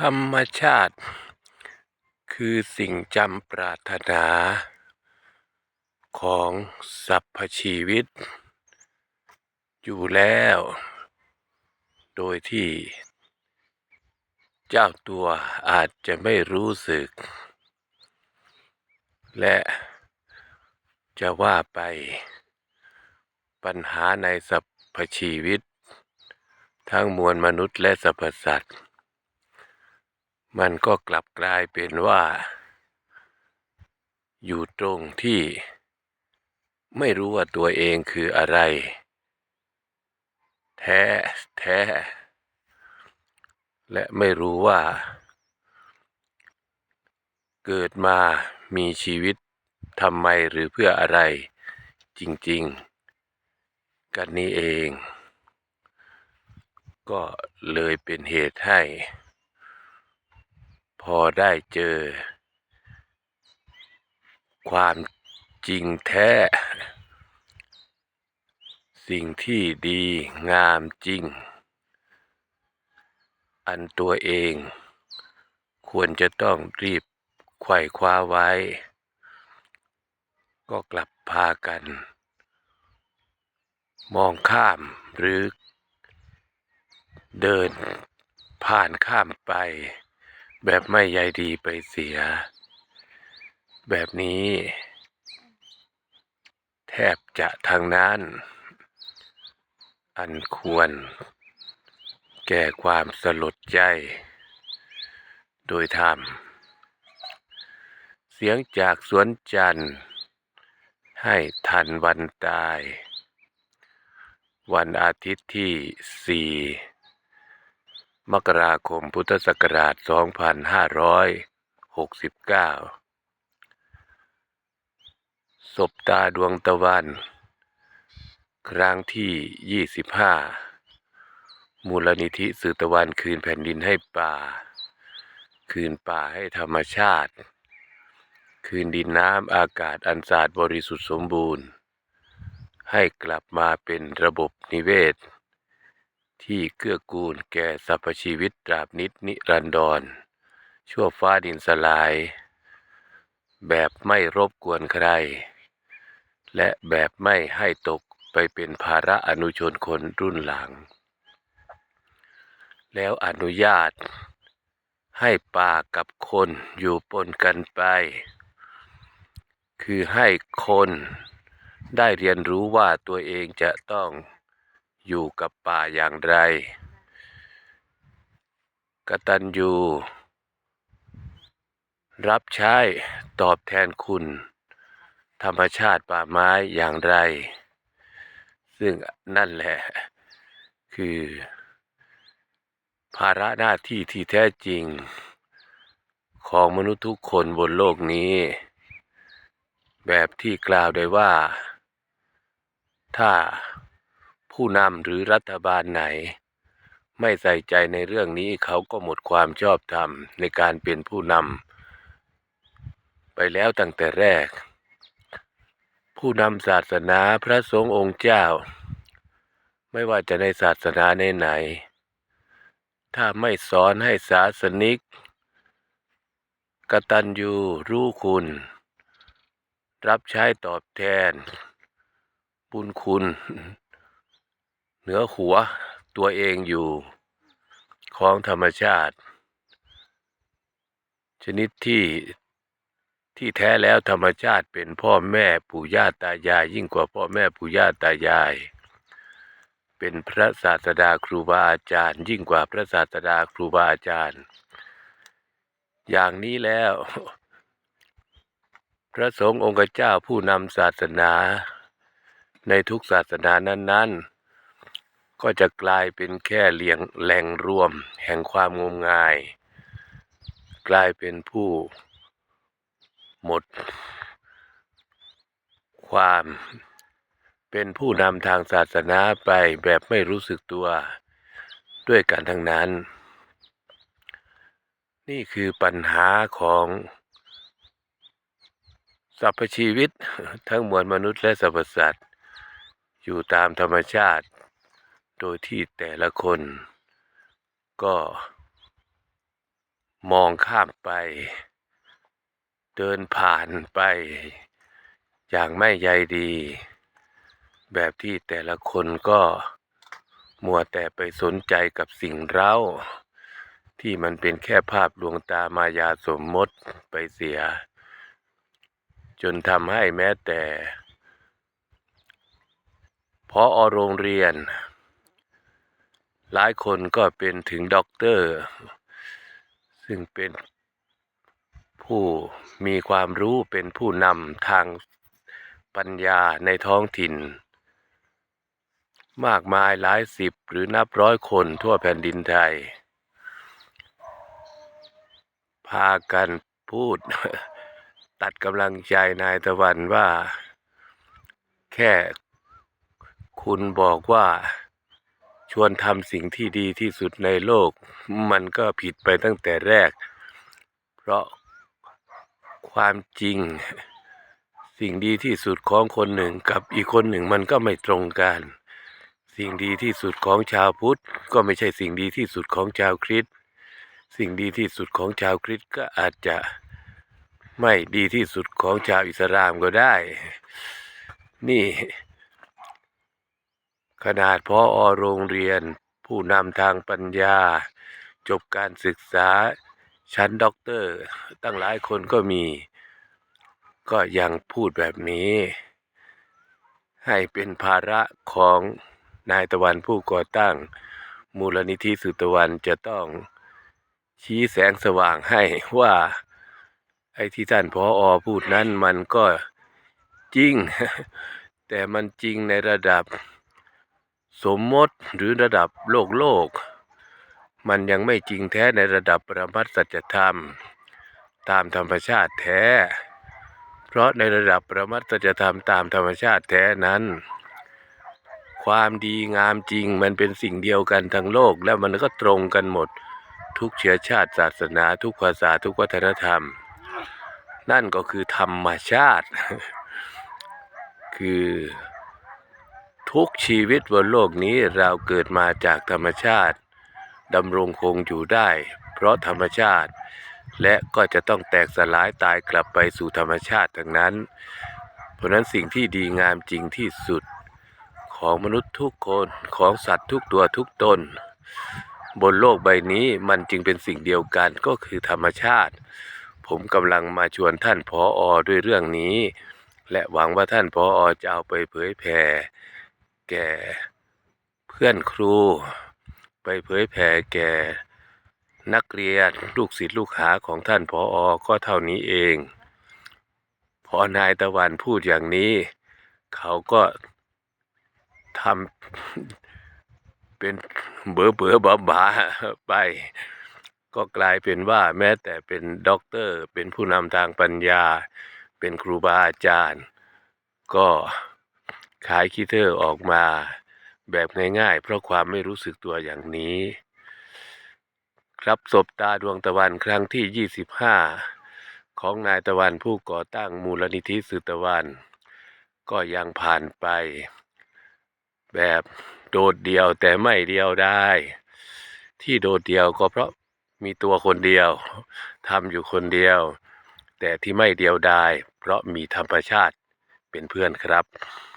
ธรรมชาติ คือสิ่งจำปรารถนา ของสรรพชีวิต อยู่แล้ว โดยที่ เจ้าตัวอาจจะไม่รู้สึก และจะว่าไป ปัญหาในสรรพชีวิต ทั้งมวลมนุษย์และสรรพสัตว์ มันก็กลับกลายเป็นว่า อยู่ตรงที่ไม่รู้ว่าตัวเองคืออะไร แท้แท้ และไม่รู้ว่า เกิดมามีชีวิตทำไมหรือเพื่ออะไรจริง ๆ กันนี้เอง ก็เลยเป็นเหตุให้ พอได้เจอ ความจริงแท้ สิ่งที่ดีงามจริง อันตัวเองควรจะต้องรีบไขว่คว้าไว้ ก็กลับพากัน มองข้ามหรือเดินผ่านข้ามไป แบบไม่ใยดีไปเสีย แบบนี้ แทบจะทางนั้น อันควร แก่ความสลดใจ โดยธรรม เสียงจากสวนจันทร์ ให้ทันวันตาย วันอาทิตย์ที่4 มกราคมพุทธศักราช 2569ศบตาดวงตะวัน ครั้งที่ 25 มูลนิธิสื่อตะวันคืนแผ่นดินให้ป่า คืนป่าให้ธรรมชาติ คืนดินน้ำอากาศอันสะอาดบริสุทธิ์สมบูรณ์ ให้กลับมาเป็นระบบนิเวศ ที่เกื้อกูลแก่สรรพชีวิตตราบนิดนิรันดร ชั่วฟ้าดินสลาย แบบไม่รบกวนใคร และแบบไม่ให้ตกไปเป็นภาระอนุชนคนรุ่นหลัง แล้วอนุญาตให้ป่ากับคนอยู่ปนกันไป คือให้คนได้เรียนรู้ว่าตัวเองจะต้อง อยู่กับป่าอย่างไร กตัญญูรับใช้ตอบแทนคุณ ธรรมชาติป่าไม้อย่างไร ซึ่งนั่นแหละ คือ ภาระหน้าที่ที่แท้จริง ของมนุษย์ทุกคนบนโลกนี้ แบบที่กล่าวได้ว่า ถ้า ผู้นำหรือรัฐบาลไหน ไม่ใส่ใจในเรื่องนี้เขาก็หมดความชอบธรรมในการเป็นผู้นำไปแล้วตั้งแต่แรก ผู้นำศาสนาพระสงฆ์องค์เจ้า ไม่ว่าจะในศาสนาไหนๆถ้าไม่สอนให้ศาสนิกกตัญญูรู้คุณ รับใช้ตอบแทน บุญคุณ เหนือหัวตัวเองอยู่ของธรรมชาติ ชนิดที่ที่แท้แล้วธรรมชาติเป็นพ่อแม่ปู่ย่าตายาย ยิ่งกว่าพ่อแม่ปู่ย่าตายาย เป็นพระศาสดาครูบาอาจารย์ ยิ่งกว่าพระศาสดาครูบาอาจารย์ อย่างนี้แล้ว พระสงฆ์องค์เจ้าผู้นำศาสนา ในทุกศาสนานั้น ๆ ก็จะกลายเป็นแค่เลียงแหล่งรวมแห่งความงมงาย กลายเป็นผู้หมด ความเป็นผู้นำทางศาสนาไปแบบไม่รู้สึกตัวด้วยกันทั้งนั้น นี่คือปัญหาของสรรพชีวิตทั้งมวลมนุษย์และสรรพสัตว์ อยู่ตามธรรมชาติ โดยที่แต่ละคนก็มองข้ามไป เดินผ่านไป อย่างไม่ใยดี แบบที่แต่ละคนก็มัวแต่ไปสนใจกับสิ่งเร้า ที่มันเป็นแค่ภาพลวงตามายาสมมติไปเสีย จนทำให้แม้แต่พออโรงเรียน หลายคนก็เป็นถึงด็อกเตอร์ ซึ่งเป็นผู้มีความรู้เป็นผู้นำทางปัญญาในท้องถิ่น มากมายหลายสิบหรือนับร้อยคนทั่วแผ่นดินไทย พากันพูด ตัดกำลังใจนายตะวันว่า แค่คุณบอกว่า ชวนทำสิ่งที่ดีที่สุดในโลก มันก็ผิดไปตั้งแต่แรก เพราะความจริง สิ่งดีที่สุดของคนหนึ่งกับอีกคนหนึ่งมันก็ไม่ตรงกัน สิ่งดีที่สุดของชาวพุทธก็ไม่ใช่สิ่งดีที่สุดของชาวคริสต์สิ่งดีที่สุดของชาวคริสต์ก็อาจจะไม่ดีที่สุดของชาวอิสลามก็ได้ นี่ ขนาดพออโรงเรียน ผู้นำทางปัญญา จบการศึกษาชั้นด็อกเตอร์ ตั้งหลายคนก็มี ก็ยังพูดแบบนี้ ให้เป็นภาระของนายตะวันผู้ก่อตั้ง มูลนิธิสุตะวันจะต้องชี้แสงสว่างให้ว่า ไอ้ที่ท่านพออพูดนั้นมันก็จริง แต่มันจริงในระดับ สมมติหรือระดับโลกโลก มันยังไม่จริงแท้ในระดับประมัตถสัจธรรม ตามธรรมชาติแท้ เพราะในระดับประมัตถสัจธรรมตามธรรมชาติแท้นั้น ความดีงามจริงมันเป็นสิ่งเดียวกันทั้งโลก และมันก็ตรงกันหมดทุกเชื้อชาติศาสนาทุกภาษาทุกวัฒนธรรม นั่นก็คือธรรมชาติ คือ ทุกชีวิตบนโลกนี้เราเกิดมาจากธรรมชาติดำรงคงอยู่ได้ เพราะธรรมชาติ และก็จะต้องแตกสลายตายกลับไปสู่ธรรมชาติทั้งนั้น เพราะนั้นสิ่งที่ดีงามจริงที่สุดของมนุษย์ทุกคนของสัตว์ทุกตัวทุกตน บนโลกใบนี้มันจึงเป็นสิ่งเดียวกันก็คือธรรมชาติ ผมกำลังมาชวนท่านพออด้วยเรื่องนี้ และหวังว่าท่านพออจะเอาไปเผยแผ่ แก่เพื่อนครู ไปเผยแผ่แก่นักเรียนลูกศิษย์ลูกหาของท่านพออก็เท่านี้เอง พอนายตะวันพูดอย่างนี้ เขาก็ทำเป็นเบื่อเบื่อบาบาไป ก็กลายเป็นว่าแม้แต่เป็นด็อกเตอร์ เป็นผู้นำทางปัญญา เป็นครูบาอาจารย์ ก็ ขายคิเทอร์ออกมาแบบง่ายๆ เพราะความไม่รู้สึกตัวอย่างนี้ ครับศบตาดวงตะวันครั้งที่ 25 ของนายตะวันผู้ก่อตั้งมูลนิธิสือตะวัน ก็ยังผ่านไป แบบโดดเดียวแต่ไม่เดียวได้ ที่โดดเดียวก็เพราะมีตัวคนเดียวทำอยู่คนเดียว แต่ที่ไม่เดียวดายเพราะมีธรรมชาติเป็นเพื่อนครับ